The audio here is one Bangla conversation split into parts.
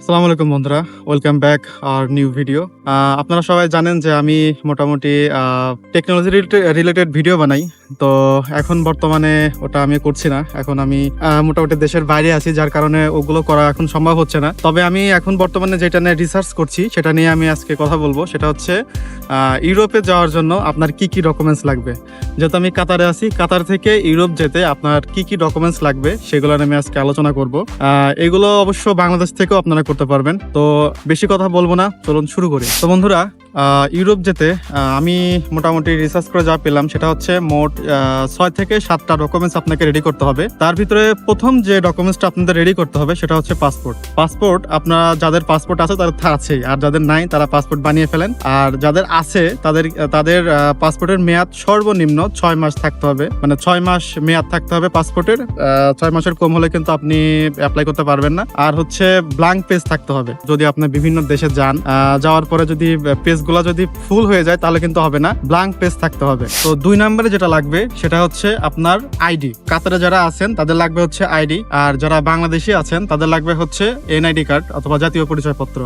আসসালামু আলাইকুম বন্ধুরা welcome back our new video আপনারা সবাই জানেন যে আমি মোটামুটি টেকনোলজি রিলেটেড ভিডিও বানাই। তো এখন বর্তমানে ওটা আমি করছি না। এখন আমি মোটামুটি দেশের বাইরে আছি, যার কারণে ওগুলো করা এখন সম্ভব হচ্ছে না। তবে আমি এখন বর্তমানে যেটা নিয়ে রিসার্চ করছি, সেটা নিয়ে আমি আজকে কথা বলব। সেটা হচ্ছে ইউরোপে যাওয়ার জন্য আপনার কি কি ডকুমেন্টস লাগবে? যেহেতু আমি কাতারে আছি, কাতার থেকে ইউরোপ যেতে আপনার কি কি ডকুমেন্টস লাগবে, সেগুলো আমি আজকে আলোচনা করব। এগুলো অবশ্য বাংলাদেশ থেকেও আপনারা করতে পারবেন। তো বেশি কথা বলব না, চলুন শুরু করি। তো বন্ধুরা ইউরোপ যেতে আমি মোটামুটি রিসার্চ করে যা পেলাম সেটা হচ্ছে মোট ছয় থেকে সাতটা ডকুমেন্টস আপনাকে রেডি করতে হবে। তার ভিতরে প্রথম যে ডকুমেন্টসটা আপনাদের রেডি করতে হবে সেটা হচ্ছে পাসপোর্ট পাসপোর্ট আপনারা যাদের পাসপোর্ট আছে তাদের আছেই আর যাদের নাই তারা পাসপোর্ট বানিয়ে ফেলেন। আর যাদের আছে তাদের তাদের পাসপোর্টের মেয়াদ সর্বনিম্ন ছয় মাস থাকতে হবে। মানে ছয় মাস মেয়াদ থাকতে হবে পাসপোর্টের ছয় মাসের কম হলে কিন্তু আপনি অ্যাপ্লাই করতে পারবেন না। আর হচ্ছে ব্ল্যাঙ্ক পেজ থাকতে হবে। যদি আপনি বিভিন্ন দেশে যান যাওয়ার পরে যদি পেজগুলো যদি ফুল হয়ে যায়, তাহলে কিন্তু হবে না। ব্ল্যাঙ্ক পেজ থাকতে হবে। তো দুই নম্বরে যেটা লাগবে, সেটা হচ্ছে আপনার আইডি কাতারে যারা আছেন, তাদের লাগবে হচ্ছে আইডি আর যারা বাংলাদেশি আছেন, তাদের লাগবে হচ্ছে এনআইডি কার্ড অথবা জাতীয় পরিচয়পত্র।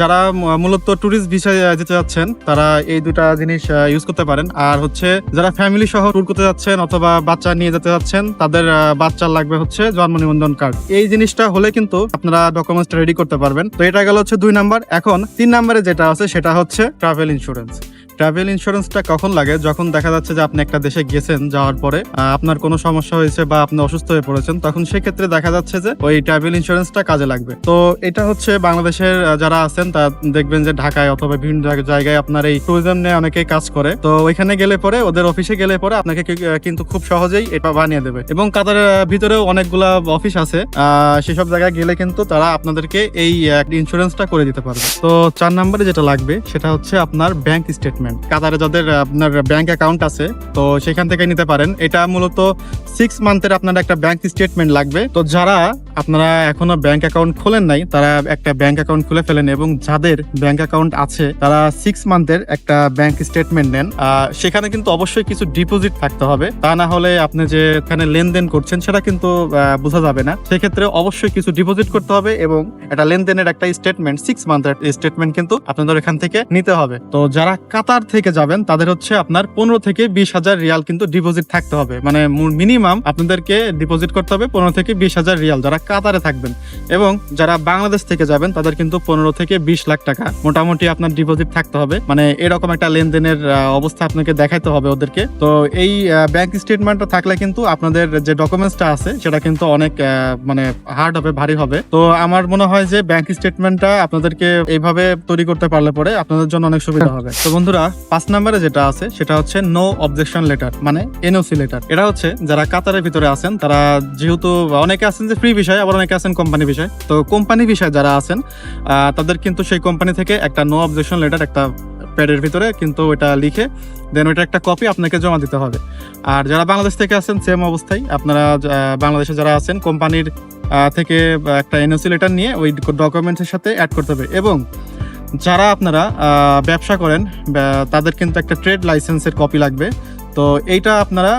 যারা মূলত ট্যুরিস্ট ভিসায় যেতে যাচ্ছেন, তারা এই দুটা জিনিস ইউজ করতে পারেন। আর হচ্ছে যারা ফ্যামিলি সহ ট্যুর করতে যাচ্ছেন অথবা বাচ্চা নিয়ে যেতে যাচ্ছেন, তাদের বাচ্চার লাগবে হচ্ছে জন্ম নিবন্ধন কার্ড এই জিনিসটা হলে কিন্তু আপনারা ডকুমেন্টসটা রেডি করতে পারবেন। তো এটা গেল হচ্ছে দুই নাম্বার। এখন তিন নাম্বারে যেটা আছে, সেটা হচ্ছে ট্রাভেল ইন্স্যুরেন্স ট্রাভেল ইন্স্যুরেন্সটা কখন লাগে? যখন দেখা যাচ্ছে যে আপনি একটা দেশে গেছেন যাওয়ার পরে আপনার কোনো সমস্যা হয়েছে বা আপনি অসুস্থ হয়ে পড়েছেন, তখন সেক্ষেত্রে দেখা যাচ্ছে যে ওই ট্রাভেল ইন্স্যুরেন্সটা কাজে লাগবে। তো এটা হচ্ছে বাংলাদেশের যারা আছেন, তা দেখবেন যে ঢাকায় অথবা বিভিন্ন জায়গায় আপনার এই ট্যুরিজম নিয়ে অনেকেই কাজ করে। তো ওইখানে গেলে পরে, ওদের অফিসে গেলে পরে আপনাকে কিন্তু খুব সহজেই এটা বানিয়ে দেবে। এবং কাতারের ভিতরেও অনেকগুলা অফিস আছে। সেসব জায়গায় গেলে কিন্তু তারা আপনাদেরকে এই ইন্স্যুরেন্সটা করে দিতে পারবে। তো চার নম্বরে যেটা লাগবে, সেটা হচ্ছে আপনার ব্যাংক স্টেটমেন্ট কাতারে যাদের আপনার ব্যাংক অ্যাকাউন্ট আছে তো সেখান থেকে নিতে পারেন। এটা মূলত সিক্স মান্থের আপনার একটা ব্যাংক স্টেটমেন্ট লাগবে। তো যারা আপনারা এখনও ব্যাংক অ্যাকাউন্ট খোলেন নাই, তারা একটা ব্যাংক অ্যাকাউন্ট খুলে ফেলেন এবং যাদের ব্যাংক অ্যাকাউন্ট আছে, তারা সিক্স মান্থের একটা ব্যাংক স্টেটমেন্ট নেন। সেখানে কিন্তু অবশ্যই কিছু ডিপোজিট থাকতে হবে। তা না হলে আপনি যে এখানে লেনদেন করছেন, সেটা কিন্তু বোঝা যাবে না। সেক্ষেত্রে অবশ্যই কিছু ডিপোজিট করতে হবে এবং একটা লেনদেনের একটা স্টেটমেন্ট সিক্স মান্থের স্টেটমেন্ট কিন্তু আপনাদের এখান থেকে নিতে হবে। তো যারা কাতার থেকে যাবেন, তাদের হচ্ছে আপনার পনেরো থেকে বিশ হাজার রিয়াল কিন্তু ডিপোজিট থাকতে হবে। মানে মিনিমাম আপনাদেরকে ডিপোজিট করতে হবে পনেরো থেকে বিশ হাজার রিয়াল। যারা কাতারে থাকবেন এবং যারা বাংলাদেশ থেকে যাবেন, তাদের কিন্তু পনেরো থেকে বিশ লাখ টাকা মোটামুটি আপনার ডিপোজিট থাকতে হবে। মানে এরকম একটা লেনদেনের অবস্থা আপনাকে দেখাইতে হবে ওদেরকে। তো এই ব্যাংক স্টেটমেন্টটা থাকলে কিন্তু আপনাদের যে ডকুমেন্টসটা আছে, সেটা কিন্তু অনেক মানে হার্ড হবে, ভারী হবে। তো আমার মনে হয় যে ব্যাংক স্টেটমেন্টটা আপনাদেরকে এইভাবে তৈরি করতে পারলে পরে আপনাদের জন্য অনেক সুবিধা হবে। তো বন্ধুরা, পাঁচ নম্বরে যেটা আছে, সেটা হচ্ছে নো অবজেকশন লেটার মানে এনওসি লেটার এটা হচ্ছে যারা কাতারের ভিতরে আছেন, তারা যেহেতু অনেকে আছেন যে ফ্রি বিষয়, আবার অনেকে আছেন কোম্পানি বিষয়। তো কোম্পানি বিষয় যারা আছেন তাদের কিন্তু সেই কোম্পানি থেকে একটা নো অবজেকশন লেটার একটা প্যাডের ভিতরে কিন্তু ওটা লিখে দেন ওইটা একটা কপি আপনাকে জমা দিতে হবে। আর যারা বাংলাদেশ থেকে আছেন সেম অবস্থায় আপনারা বাংলাদেশে যারা আছেন কোম্পানির থেকে একটা এনওসি লেটার নিয়ে ওই ডকুমেন্টসের সাথে অ্যাড করতে হবে। এবং যারা আপনারা ব্যবসা করেন তাদের কিন্তু একটা ট্রেড লাইসেন্সের কপি লাগবে। তো এইটা আপনারা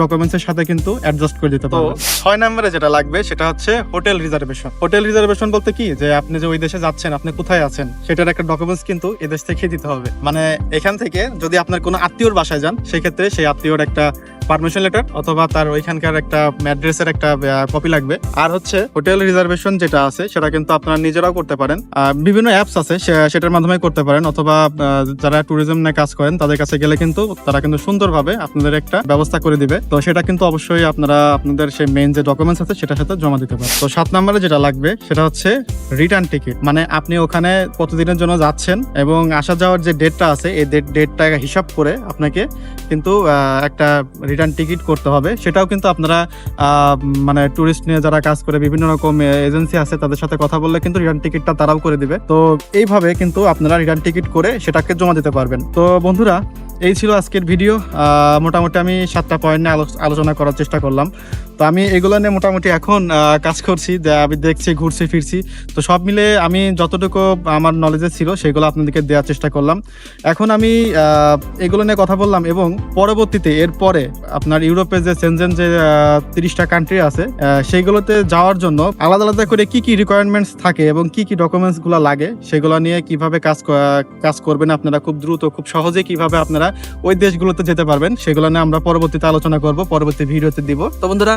ডকুমেন্টসের সাথে কিন্তু অ্যাডজাস্ট করে দিতে পারবেন। ছয় নম্বরে যেটা লাগবে সেটা হচ্ছে হোটেল রিজার্ভেশন হোটেল রিজার্ভেশন বলতে কি? যে আপনি যে ওই দেশে যাচ্ছেন আপনি কোথায় আছেন সেটার একটা ডকুমেন্টস কিন্তু এদেশ থেকে দিতে হবে। মানে এখান থেকে যদি আপনার কোনো আত্মীয়র বাসায় যান সেক্ষেত্রে সেই আত্মীয়র একটা পারমিশন লেটার অথবা তার ওইখানকার একটা অ্যাড্রেসের একটা কপি লাগবে। আর হচ্ছে হোটেল রিজার্ভেশন যেটা আছে, সেটা কিন্তু আপনারা নিজেরাও করতে পারেন। বিভিন্ন অ্যাপস আছে সেটার মাধ্যমে করতে পারেন অথবা যারা ট্যুরিজম নিয়ে কাজ করেন, তাদের কাছে গেলে কিন্তু তারা কিন্তু সুন্দরভাবে আপনাদের একটা ব্যবস্থা করে দিবে। তো সেটা কিন্তু অবশ্যই আপনারা আপনাদের সেই মেইন যে ডকুমেন্টস আছে, সেটার সাথে জমা দিতে পারেন। তো সাত নম্বরে যেটা লাগবে, সেটা হচ্ছে রিটার্ন টিকিট মানে আপনি ওখানে কতদিনের জন্য যাচ্ছেন এবং আসা যাওয়ার যে ডেটটা আছে, এই ডেটটা হিসাব করে আপনাকে কিন্তু একটা রিটার্ন টিকিট করতে হবে। সেটাও কিন্তু আপনারা মানে ট্যুরিস্ট নিয়ে যারা কাজ করে বিভিন্ন রকম এজেন্সি আছে তাদের সাথে কথা বললে কিন্তু রিটার্ন টিকিটটা তারাও করে দিবে। তো এইভাবে কিন্তু আপনারা রিটার্ন টিকিট করে সেটাকে জমা দিতে পারবেন। তো বন্ধুরা, এই ছিল আজকের ভিডিও মোটামুটি আমি সাতটা পয়েন্ট নিয়ে আলো- আলোচনা করার চেষ্টা করলাম। তো আমি এগুলো নিয়ে মোটামুটি এখন কাজ করছি আমি দেখছি, ঘুরছি, ফিরছি। তো সব মিলে আমি যতটুকু আমার নলেজে ছিল, সেগুলো আপনাদেরকে দেওয়ার চেষ্টা করলাম। এখন আমি এগুলো নিয়ে কথা বললাম এবং পরবর্তীতে এর পরে আপনার ইউরোপে যে সেনজেন যে তিরিশটা কান্ট্রি আছে সেইগুলোতে যাওয়ার জন্য আলাদা আলাদা করে কি কি রিকোয়ারমেন্টস থাকে এবং কি কি ডকুমেন্টসগুলো লাগে, সেগুলো নিয়ে কীভাবে কাজ কাজ করবেন আপনারা খুব দ্রুত, খুব সহজে কীভাবে আপনারা ওই দেশগুলোতে যেতে পারবেন, সেগুলো নিয়ে আমরা পরবর্তীতে আলোচনা করব, পরবর্তী ভিডিওতে দিব। তো বন্ধুরা